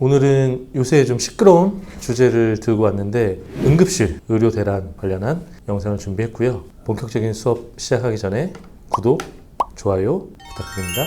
오늘은 요새 좀 시끄러운 주제를 들고 왔는데 응급실 의료 대란 관련한 영상을 준비했고요. 본격적인 수업 시작하기 전에 구독, 좋아요 부탁드립니다.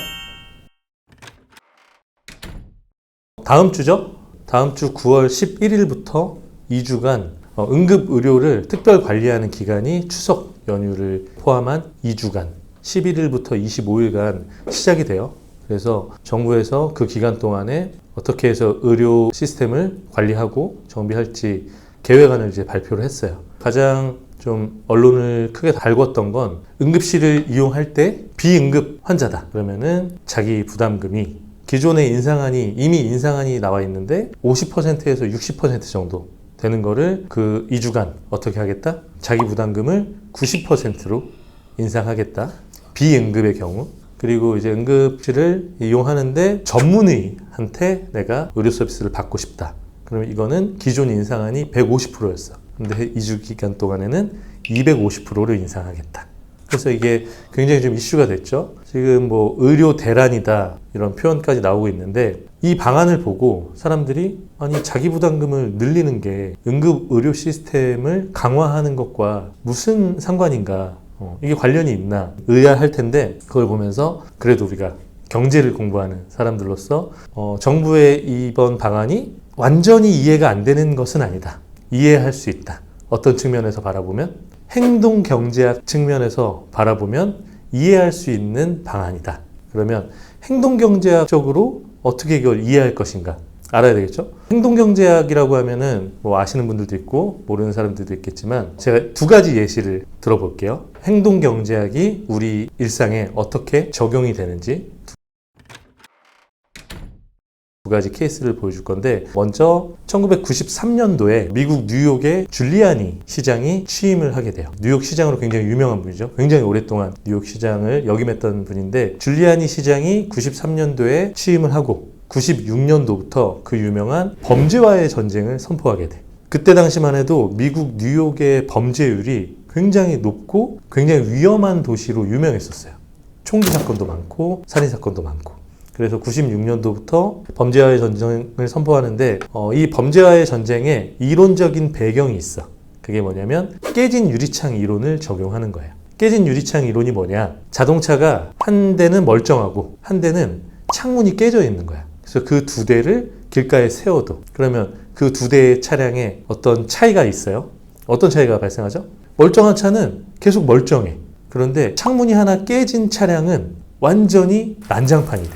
다음 주죠? 다음 주 9월 11일부터 2주간 어, 응급 의료를 특별 관리하는 기간이 추석 연휴를 포함한 2주간 11일부터 25일간 시작이 돼요. 그래서 정부에서 그 기간 동안에 어떻게 해서 의료 시스템을 관리하고 정비할지 계획안을 이제 발표를 했어요. 가장 좀 언론을 크게 달궜던 건 응급실을 이용할 때 비응급 환자다. 그러면은 자기 부담금이 기존의 인상안이 이미 인상안이 나와 있는데 50%에서 60% 정도 되는 거를 그 2주간 어떻게 하겠다? 자기 부담금을 90%로 인상하겠다. 비응급의 경우. 그리고 이제 응급실을 이용하는데 전문의한테 내가 의료 서비스를 받고 싶다. 그러면 이거는 기존 인상안이 150%였어. 근데 2주 기간 동안에는 250%를 인상하겠다. 그래서 이게 굉장히 좀 이슈가 됐죠. 지금 뭐 의료 대란이다 이런 표현까지 나오고 있는데 이 방안을 보고 사람들이 아니 자기 부담금을 늘리는 게 응급 의료 시스템을 강화하는 것과 무슨 상관인가 어, 이게 관련이 있나 의아할 텐데 그걸 보면서 그래도 우리가 경제를 공부하는 사람들로서 어, 정부의 이번 방안이 완전히 이해가 안 되는 것은 아니다. 이해할 수 있다. 어떤 측면에서 바라보면 행동 경제학 측면에서 바라보면 이해할 수 있는 방안이다. 그러면 행동 경제학적으로 어떻게 이걸 이해할 것인가 알아야 되겠죠? 행동 경제학이라고 하면은 뭐 아시는 분들도 있고 모르는 사람들도 있겠지만 제가 두 가지 예시를 들어볼게요. 행동 경제학이 우리 일상에 어떻게 적용이 되는지 두 가지 케이스를 보여줄 건데 먼저 1993년도에 미국 뉴욕의 줄리아니 시장이 취임을 하게 돼요. 뉴욕 시장으로 굉장히 유명한 분이죠. 굉장히 오랫동안 뉴욕 시장을 역임했던 분인데 줄리아니 시장이 93년도에 취임을 하고 96년도부터 그 유명한 범죄와의 전쟁을 선포하게 돼. 그때 당시만 해도 미국 뉴욕의 범죄율이 굉장히 높고 굉장히 위험한 도시로 유명했었어요. 총기 사건도 많고 살인 사건도 많고. 그래서 96년도부터 범죄와의 전쟁을 선포하는데 어, 이 범죄와의 전쟁에 이론적인 배경이 있어. 그게 뭐냐면 깨진 유리창 이론을 적용하는 거예요. 깨진 유리창 이론이 뭐냐? 자동차가 한 대는 멀쩡하고 한 대는 창문이 깨져 있는 거야. 그래서 그 두 대를 길가에 세워도 그러면 그 두 대의 차량에 어떤 차이가 있어요? 어떤 차이가 발생하죠? 멀쩡한 차는 계속 멀쩡해. 그런데 창문이 하나 깨진 차량은 완전히 난장판이 돼.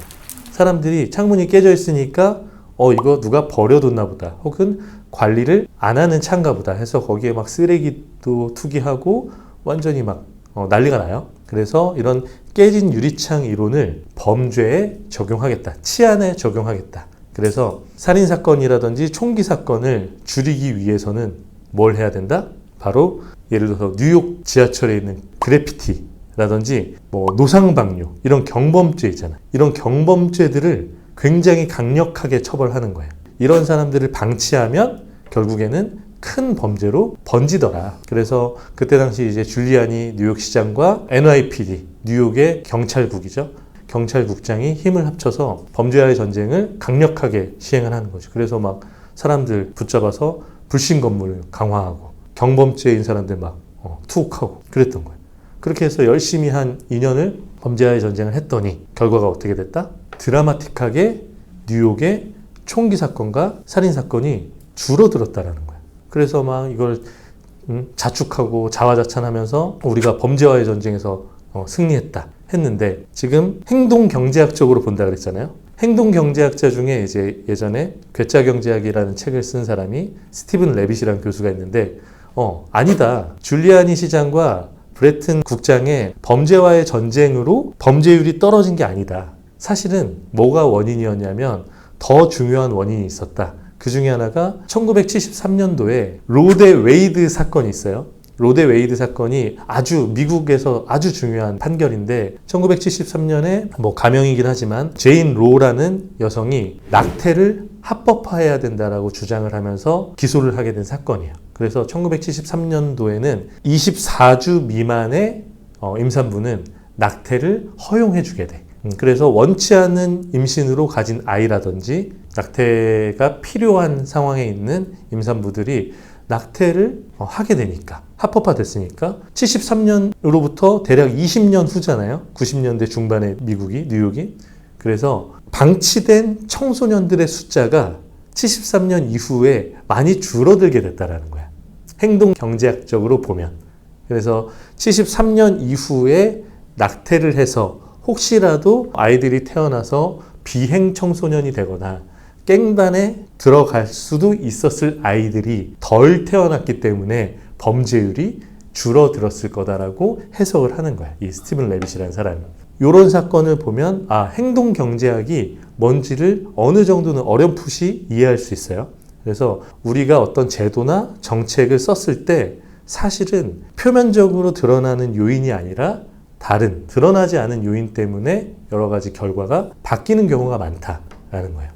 사람들이 창문이 깨져 있으니까 어 이거 누가 버려뒀나 보다. 혹은 관리를 안 하는 차인가 보다 해서 거기에 막 쓰레기도 투기하고 완전히 막 어, 난리가 나요. 그래서 이런 깨진 유리창 이론을 범죄에 적용하겠다. 치안에 적용하겠다. 그래서 살인 사건이라든지 총기 사건을 줄이기 위해서는 뭘 해야 된다? 바로 예를 들어서 뉴욕 지하철에 있는 그래피티라든지 뭐 노상방뇨 이런 경범죄 있잖아. 이런 경범죄들을 굉장히 강력하게 처벌하는 거예요. 이런 사람들을 방치하면 결국에는 큰 범죄로 번지더라. 그래서 그때 당시 이제 줄리안이 뉴욕 시장과 NYPD, 뉴욕의 경찰국이죠. 경찰국장이 힘을 합쳐서 범죄와의 전쟁을 강력하게 시행을 하는 거죠. 그래서 막 사람들 붙잡아서 불신 건물 강화하고 경범죄인 사람들 막 어, 투옥하고 그랬던 거예요. 그렇게 해서 열심히 한 2년을 범죄와의 전쟁을 했더니 결과가 어떻게 됐다? 드라마틱하게 뉴욕의 총기 사건과 살인 사건이 줄어들었다라는 거예요. 그래서 막 이걸 음, 자축하고 자화자찬하면서 우리가 범죄와의 전쟁에서 어, 승리했다 했는데 지금 행동 경제학적으로 본다 그랬잖아요. 행동 경제학자 중에 이제 예전에 괴짜 경제학이라는 책을 쓴 사람이 스티븐 레빗이라는 교수가 있는데 어 아니다 줄리아니 시장과 브레튼 국장의 범죄와의 전쟁으로 범죄율이 떨어진 게 아니다. 사실은 뭐가 원인이었냐면 더 중요한 원인이 있었다. 그 중에 하나가 1973년도에 로데 웨이드 사건이 있어요. 로데 웨이드 사건이 아주 미국에서 아주 중요한 판결인데 1973년에 뭐 가명이긴 하지만 제인 로라는 여성이 낙태를 합법화해야 된다라고 주장을 하면서 기소를 하게 된 사건이에요. 그래서 1973년도에는 24주 미만의 어, 임산부는 낙태를 허용해 주게 돼. 음, 그래서 원치 않는 임신으로 가진 아이라든지 낙태가 필요한 상황에 있는 임산부들이 낙태를 어, 하게 되니까 합법화 됐으니까 73년으로부터 대략 20년 후잖아요. 90년대 중반에 미국이 뉴욕이 그래서 방치된 청소년들의 숫자가 73년 이후에 많이 줄어들게 됐다라는 거야. 행동 경제학적으로 보면 그래서 73년 이후에 낙태를 해서 혹시라도 아이들이 태어나서 비행 청소년이 되거나 깽단에 들어갈 수도 있었을 아이들이 덜 태어났기 때문에 범죄율이 줄어들었을 거다라고 해석을 하는 거야. 이 스티븐 레빗이라는 사람이. 이런 사건을 보면 아 행동 경제학이 뭔지를 어느 정도는 어렴풋이 이해할 수 있어요. 그래서 우리가 어떤 제도나 정책을 썼을 때 사실은 표면적으로 드러나는 요인이 아니라 다른 드러나지 않은 요인 때문에 여러 가지 결과가 바뀌는 경우가 많다라는 거예요.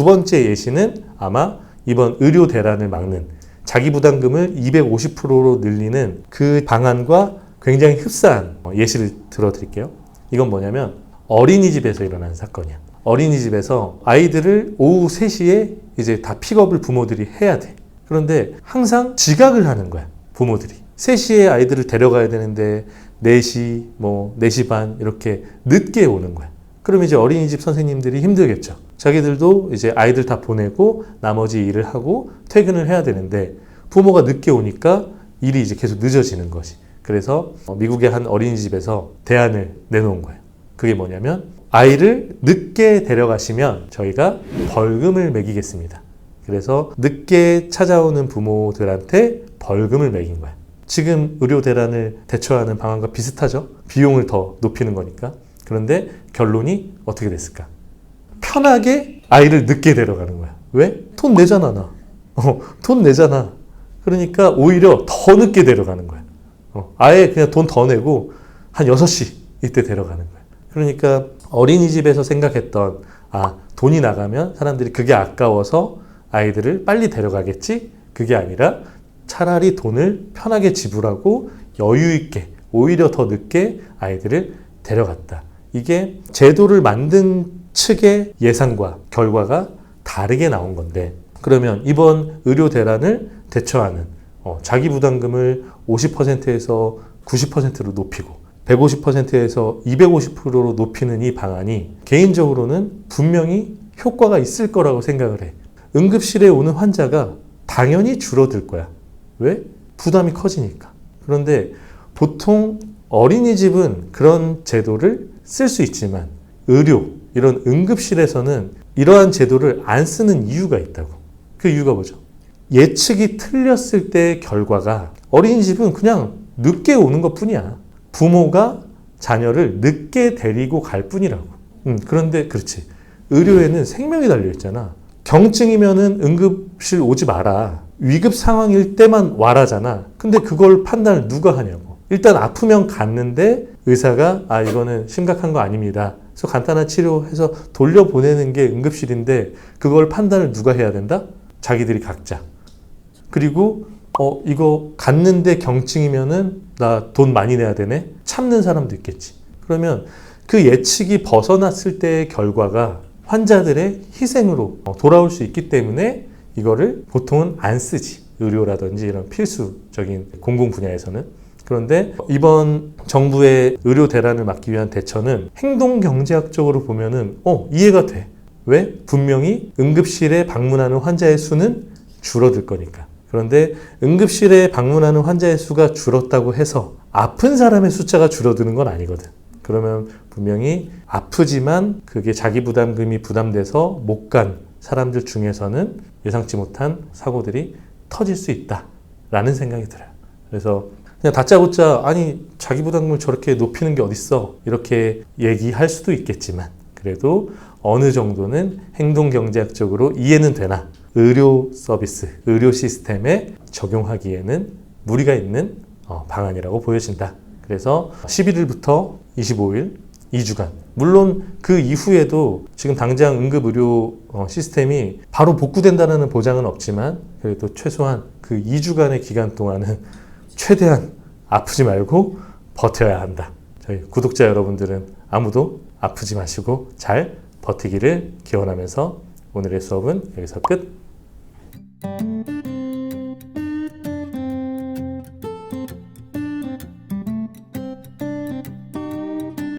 두 번째 예시는 아마 이번 의료 대란을 막는 자기 부담금을 250%로 늘리는 그 방안과 굉장히 흡사한 예시를 들어드릴게요. 이건 뭐냐면 어린이집에서 일어난 사건이야. 어린이집에서 아이들을 오후 3시에 이제 다 픽업을 부모들이 해야 돼. 그런데 항상 지각을 하는 거야. 부모들이. 3시에 아이들을 데려가야 되는데 4시, 뭐 4시 반 이렇게 늦게 오는 거야. 그럼 이제 어린이집 선생님들이 힘들겠죠. 자기들도 이제 아이들 다 보내고 나머지 일을 하고 퇴근을 해야 되는데 부모가 늦게 오니까 일이 이제 계속 늦어지는 것이. 그래서 미국의 한 어린이집에서 대안을 내놓은 거예요. 그게 뭐냐면 아이를 늦게 데려가시면 저희가 벌금을 매기겠습니다. 그래서 늦게 찾아오는 부모들한테 벌금을 매긴 거야. 지금 의료 대란을 대처하는 방안과 비슷하죠? 비용을 더 높이는 거니까. 그런데 결론이 어떻게 됐을까? 편하게 아이를 늦게 데려가는 거야. 왜? 돈 내잖아, 나. 어, 돈 내잖아. 그러니까 오히려 더 늦게 데려가는 거야. 어, 아예 그냥 돈 더 내고 한 6시 이때 데려가는 거야. 그러니까 어린이집에서 생각했던 아, 돈이 나가면 사람들이 그게 아까워서 아이들을 빨리 데려가겠지? 그게 아니라 차라리 돈을 편하게 지불하고 여유 있게 오히려 더 늦게 아이들을 데려갔다. 이게 제도를 만든 측의 예상과 결과가 다르게 나온 건데 그러면 이번 의료 대란을 대처하는 어, 자기 부담금을 50%에서 90%로 높이고 150%에서 250%로 높이는 이 방안이 개인적으로는 분명히 효과가 있을 거라고 생각을 해. 응급실에 오는 환자가 당연히 줄어들 거야. 왜? 부담이 커지니까. 그런데 보통 어린이집은 그런 제도를 쓸 수 있지만 의료, 이런 응급실에서는 이러한 제도를 안 쓰는 이유가 있다고. 그 이유가 뭐죠? 예측이 틀렸을 때의 결과가 어린이집은 그냥 늦게 오는 것 뿐이야. 부모가 자녀를 늦게 데리고 갈 뿐이라고. 음, 그런데 그렇지. 의료에는 생명이 달려 있잖아. 경증이면은 응급실 오지 마라. 위급 상황일 때만 와라잖아. 근데 그걸 판단을 누가 하냐고. 일단 아프면 갔는데 의사가 아 이거는 심각한 거 아닙니다. 그래서 간단한 치료해서 돌려보내는 게 응급실인데 그걸 판단을 누가 해야 된다? 자기들이 각자. 그리고 어 이거 갔는데 경증이면은 나 돈 많이 내야 되네. 참는 사람도 있겠지. 그러면 그 예측이 벗어났을 때의 결과가 환자들의 희생으로 어, 돌아올 수 있기 때문에 이거를 보통은 안 쓰지. 의료라든지 이런 필수적인 공공 분야에서는. 그런데 이번 정부의 의료 대란을 막기 위한 대처는 행동 경제학적으로 보면은 어 이해가 돼. 왜? 분명히 응급실에 방문하는 환자의 수는 줄어들 거니까. 그런데 응급실에 방문하는 환자의 수가 줄었다고 해서 아픈 사람의 숫자가 줄어드는 건 아니거든. 그러면 분명히 아프지만 그게 자기 부담금이 부담돼서 못 간 사람들 중에서는 예상치 못한 사고들이 터질 수 있다라는 생각이 들어요. 그래서 그냥 다짜고짜 아니 자기 부담금을 저렇게 높이는 게 어딨어? 이렇게 얘기할 수도 있겠지만 그래도 어느 정도는 행동 경제학적으로 이해는 되나? 의료 서비스, 의료 시스템에 적용하기에는 무리가 있는 어, 방안이라고 보여진다. 그래서 11일부터 25일 2주간. 물론 그 이후에도 지금 당장 응급 의료 어, 시스템이 바로 복구된다는 보장은 없지만 그래도 최소한 그 2주간의 기간 동안은 최대한 아프지 말고 버텨야 한다. 저희 구독자 여러분들은 아무도 아프지 마시고 잘 버티기를 기원하면서 오늘의 수업은 여기서 끝.